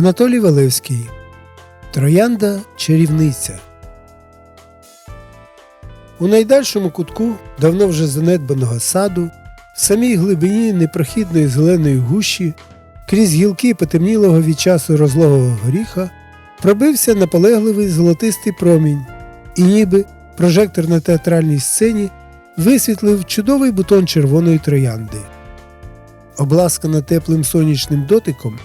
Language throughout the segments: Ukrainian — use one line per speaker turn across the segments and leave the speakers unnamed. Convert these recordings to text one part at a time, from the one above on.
Анатолій Валевський Троянда чарівниця. У найдальшому кутку давно вже занедбаного саду, в самій глибині непрохідної зеленої гущі, крізь гілки потемнілого від часу розлогого горіха, пробився наполегливий золотистий промінь, і ніби прожектор на театральній сцені висвітлив чудовий бутон червоної троянди. Обласкана теплим сонячним дотиком,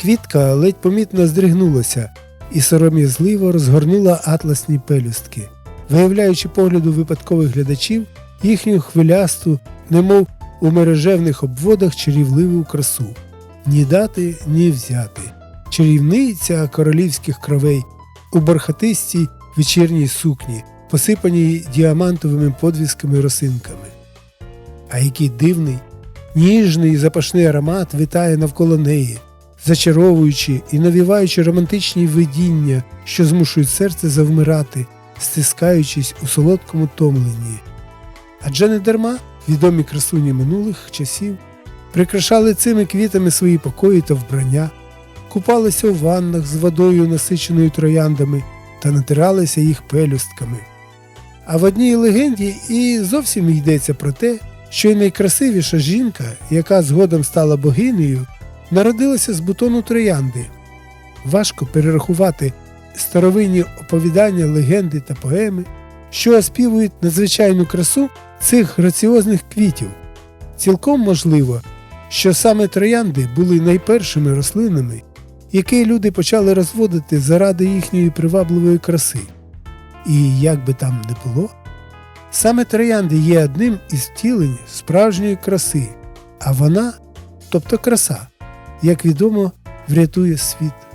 квітка ледь помітно здригнулася і сором'язливо розгорнула атласні пелюстки, виявляючи погляду випадкових глядачів їхню хвилясту, немов у мережевних обводах чарівливу красу. Ні дати, ні взяти. Чарівниця королівських кровей у бархатистій вечірній сукні, посипаній діамантовими подвісками росинками. А який дивний, ніжний запашний аромат витає навколо неї, зачаровуючи і навіваючи романтичні видіння, що змушують серце завмирати, стискаючись у солодкому томленні. Адже не дарма відомі красуні минулих часів прикрашали цими квітами свої покої та вбрання, купалися у ваннах з водою, насиченою трояндами, та натиралися їх пелюстками. А в одній легенді і зовсім йдеться про те, що й найкрасивіша жінка, яка згодом стала богинею, народилася з бутону троянди. Важко перерахувати старовинні оповідання, легенди та поеми, що оспівують надзвичайну красу цих граціозних квітів. Цілком можливо, що саме троянди були найпершими рослинами, які люди почали розводити заради їхньої привабливої краси. І як би там не було, саме троянди є одним із втілень справжньої краси, а вона, тобто краса, як відомо, врятує світ.